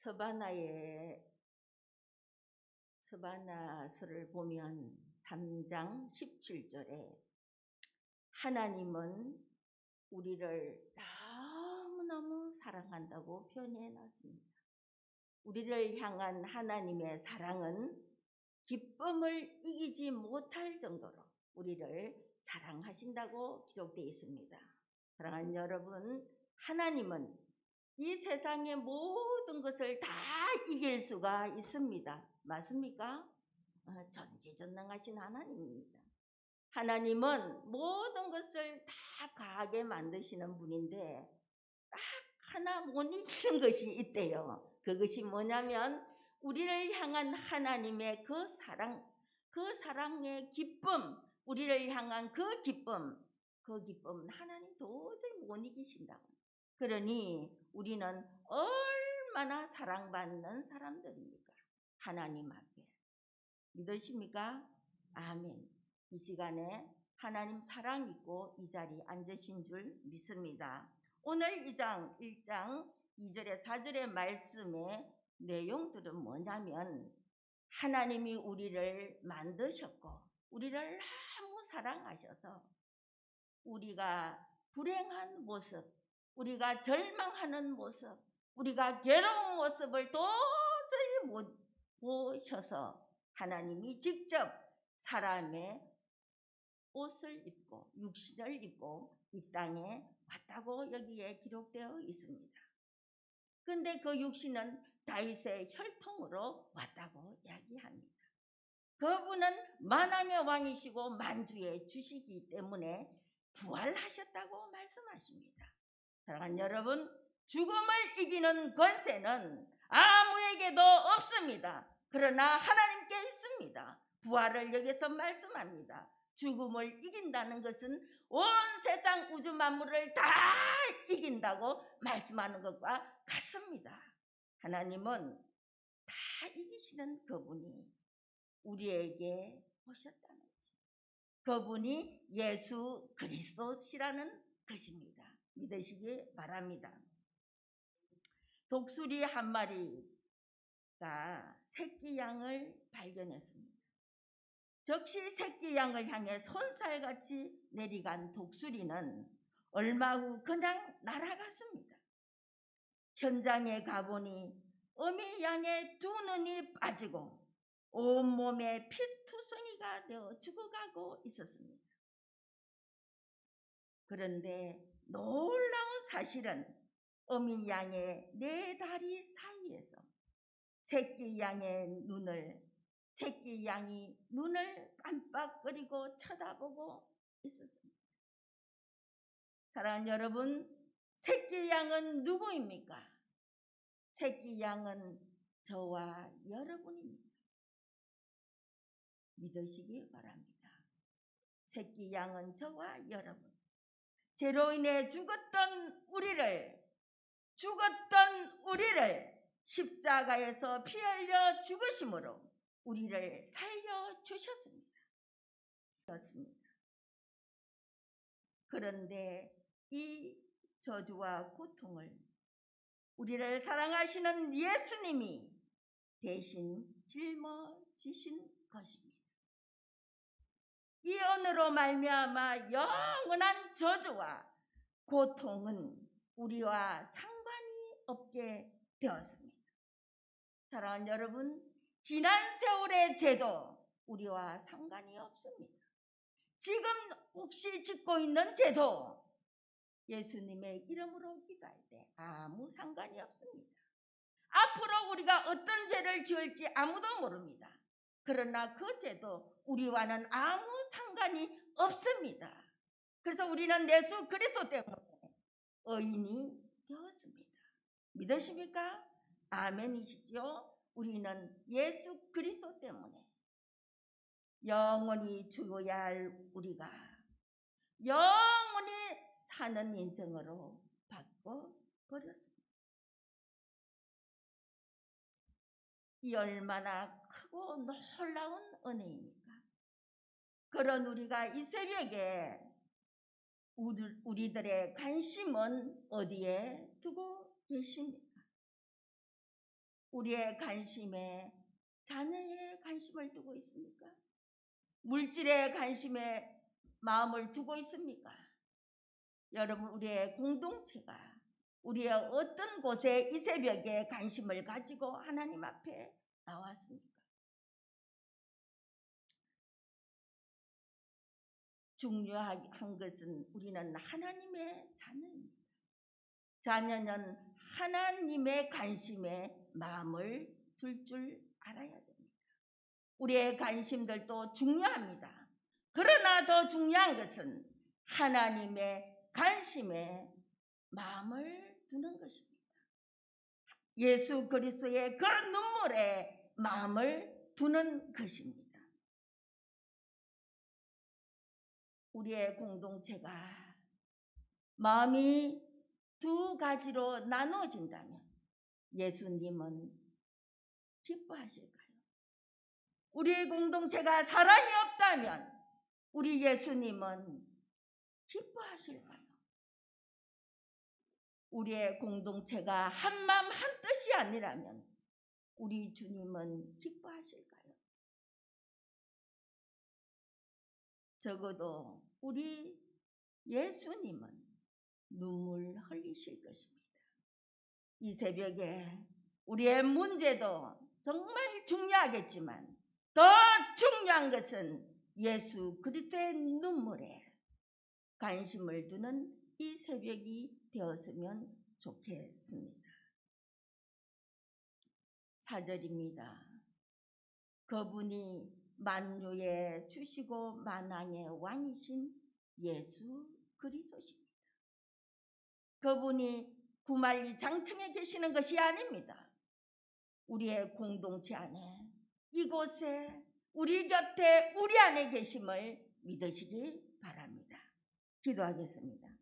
서바나의 서바나서를 보면 3장 17절에 하나님은 우리를 너무너무 사랑한다고 표현해 놨습니다. 우리를 향한 하나님의 사랑은 기쁨을 이기지 못할 정도로 우리를 사랑하신다고 기록되어 있습니다. 사랑하는 여러분, 하나님은 이 세상의 모든 것을 다 이길 수가 있습니다. 맞습니까? 어, 전지전능하신 하나님입니다. 하나님은 모든 것을 다 가하게 만드시는 분인데 딱 하나 못 이기는 것이 있대요. 그것이 뭐냐면 우리를 향한 하나님의 그 사랑, 그 사랑의 기쁨, 우리를 향한 그 기쁨, 그 기쁨은 하나님 도저히 못 이기신다. 그러니 우리는 얼마나 사랑받는 사람들입니까? 하나님 앞에. 믿으십니까? 아멘. 이 시간에 하나님 사랑 있고 이 자리에 앉으신 줄 믿습니다. 오늘 2장 1장 2절에 4절의 말씀의 내용들은 뭐냐면 하나님이 우리를 만드셨고 우리를 너무 사랑하셔서 우리가 불행한 모습, 우리가 절망하는 모습, 우리가 괴로운 모습을 도저히 못 보셔서 하나님이 직접 사람의 옷을 입고 육신을 입고 이 땅에 왔다고 여기에 기록되어 있습니다. 근데 그 육신은 다윗의 혈통으로 왔다고 이야기합니다. 그분은 만왕의 왕이시고 만주의 주시기 때문에 부활하셨다고 말씀하십니다. 사랑하는 여러분, 죽음을 이기는 권세는 아무에게도 없습니다. 그러나 하나님께 있습니다. 부활을 여기서 말씀합니다. 죽음을 이긴다는 것은 온 세상 우주 만물을 다 이긴다고 말씀하는 것과 같습니다. 하나님은 다 이기시는 그분이 우리에게 오셨다는 것입니다. 그분이 예수 그리스도시라는 것입니다. 믿으시기 바랍니다. 독수리 한 마리가 새끼 양을 발견했습니다. 즉시 새끼 양을 향해 손살같이 내리간 독수리는 얼마 후 그냥 날아갔습니다. 현장에 가보니 어미 양의 두 눈이 빠지고 온몸에 피투성이가 되어 죽어가고 있었습니다. 그런데 놀라운 사실은 어미 양의 네 다리 사이에서 새끼 양의 눈을 새끼 양이 눈을 깜빡거리고 쳐다보고 있었습니다. 사랑하는 여러분, 새끼 양은 누구입니까? 새끼 양은 저와 여러분입니다. 믿으시기 바랍니다. 새끼 양은 저와 여러분. 죄로 인해 죽었던 우리를, 죽었던 우리를 십자가에서 피 흘려 죽으심으로 우리를 살려 주셨습니다. 그렇습니다. 그런데 이 저주와 고통을 우리를 사랑하시는 예수님이 대신 짊어지신 것입니다. 이 언어로 말미암아 영원한 저주와 고통은 우리와 상관이 없게 되었습니다. 사랑하는 여러분, 지난 세월의 죄도 우리와 상관이 없습니다. 지금 혹시 짓고 있는 죄도 예수님의 이름으로 기도할 때 아무 상관이 없습니다. 앞으로 우리가 어떤 죄를 지을지 아무도 모릅니다. 그러나 그 죄도 우리와는 아무 상관이 없습니다. 그래서 우리는 예수 그리스도 때문에 의인이 되었습니다. 믿으십니까? 아멘이시죠? 우리는 예수 그리스도 때문에 영원히 죽어야 할 우리가 영원히 사는 인생으로 바꿔 버렸습니다. 이 얼마나 크고 놀라운 은혜입니까? 그런 우리가 이 새벽에 우리 들의 관심은 어디에 두고 계십니까? 우리의 관심에 자녀에 관심을 두고 있습니까? 물질에 관심에 마음을 두고 있습니까? 여러분, 우리의 공동체가 우리의 어떤 곳에 이 새벽에 관심을 가지고 하나님 앞에 나왔습니까? 중요한 것은 우리는 하나님의 자녀입니다. 자녀는 하나님의 관심에 마음을 둘 줄 알아야 됩니다. 우리의 관심들도 중요합니다. 그러나 더 중요한 것은 하나님의 관심에 마음을 두는 것입니다. 예수 그리스도의 그 눈물에 마음을 두는 것입니다. 우리의 공동체가 마음이 두 가지로 나눠진다면 예수님은 기뻐하실까요? 우리의 공동체가 사랑이 없다면 우리 예수님은 기뻐하실까요? 우리의 공동체가 한마음 한뜻이 아니라면 우리 주님은 기뻐하실까요? 적어도 우리 예수님은 눈물 흘리실 것입니다. 이 새벽에 우리의 문제도 정말 중요하겠지만 더 중요한 것은 예수 그리스도의 눈물에 관심을 두는 이 새벽이 되었으면 좋겠습니다. 사절입니다. 그분이 만유의 주시고 만왕의 왕이신 예수 그리스도십니다. 그분이 구말리 장층에 계시는 것이 아닙니다. 우리의 공동체 안에 이곳에 우리 곁에 우리 안에 계심을 믿으시기 바랍니다. 기도하겠습니다.